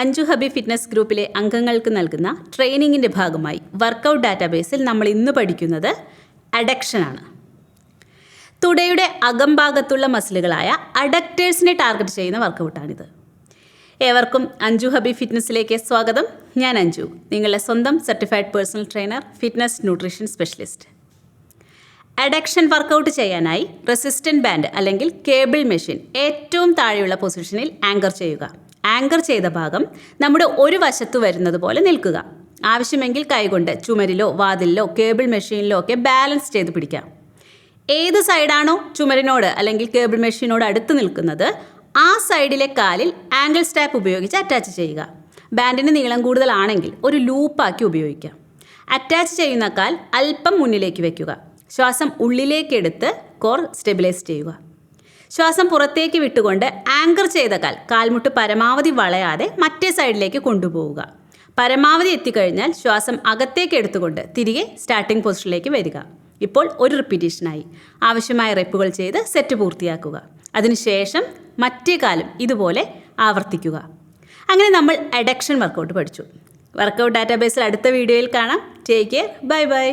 Anju Hampi fitness ഗ്രൂപ്പിലെ അംഗങ്ങൾക്ക് നൽകുന്ന ട്രെയിനിങ്ങിന്റെ ഭാഗമായി വർക്കൗട്ട് ഡാറ്റാബേസിൽ നമ്മൾ ഇന്ന് പഠിക്കുന്നത് അഡക്ഷനാണ് തുടയുടെ അകംഭാഗത്തുള്ള മസിലുകളായ അഡക്റ്റേഴ്സിനെ ടാർഗറ്റ് ചെയ്യുന്ന വർക്കൗട്ടാണിത്. ഏവർക്കും അഞ്ജു ഹബി ഫിറ്റ്നസ്സിലേക്ക് സ്വാഗതം. ഞാൻ അഞ്ജു നിങ്ങളുടെ സ്വന്തം certified personal trainer fitness nutrition specialist. Adduction workout ചെയ്യാനായി റെസിസ്റ്റന്റ് ബാൻഡ് അല്ലെങ്കിൽ കേബിൾ മെഷീൻ ഏറ്റവും താഴെയുള്ള പൊസിഷനിൽ ആങ്കർ ചെയ്യുക. ആങ്കർ ചെയ്ത ഭാഗം നമ്മുടെ ഒരു വശത്ത് വരുന്നത് പോലെ നിൽക്കുക. ആവശ്യമെങ്കിൽ കൈകൊണ്ട് ചുമരിലോ വാതിലിലോ കേബിൾ മെഷീനിലോ ഒക്കെ ബാലൻസ് ചെയ്ത് പിടിക്കാം. ഏത് സൈഡാണോ ചുമരിനോട് അല്ലെങ്കിൽ കേബിൾ മെഷീനോട് അടുത്ത് നിൽക്കുന്നത് ആ സൈഡിലെ കാലിൽ ആംഗിൾ സ്റ്റാപ്പ് ഉപയോഗിച്ച് അറ്റാച്ച് ചെയ്യുക. ബാൻഡിന് നീളം കൂടുതലാണെങ്കിൽ ഒരു ലൂപ്പാക്കി ഉപയോഗിക്കാം. അറ്റാച്ച് ചെയ്യുന്ന കാൽ അല്പം മുന്നിലേക്ക് വയ്ക്കുക ശ്വാസം ഉള്ളിലേക്ക് എടുത്ത് കോർ സ്റ്റെബിലൈസ് ചെയ്യുക. ശ്വാസം പുറത്തേക്ക് വിട്ടുകൊണ്ട് ആങ്കർ ചെയ്ത കാൽ കാൽമുട്ട് പരമാവധി വളയാതെ മറ്റേ സൈഡിലേക്ക് കൊണ്ടുപോവുക. പരമാവധി എത്തിക്കഴിഞ്ഞാൽ ശ്വാസം അകത്തേക്ക് എടുത്തുകൊണ്ട് തിരികെ സ്റ്റാർട്ടിംഗ് പൊസിഷനിലേക്ക് വരിക. ഇപ്പോൾ ഒരു റിപ്പീറ്റേഷനായി ആവശ്യമായ റെപ്പുകൾ ചെയ്ത് സെറ്റ് പൂർത്തിയാക്കുക. അതിനുശേഷം മറ്റേ കാലം ഇതുപോലെ ആവർത്തിക്കുക. അങ്ങനെ നമ്മൾ അഡക്ഷൻ വർക്കൗട്ട് പഠിച്ചു. വർക്കൗട്ട് ഡാറ്റാബേസിൽ അടുത്ത വീഡിയോയിൽ കാണാം. Take care bye bye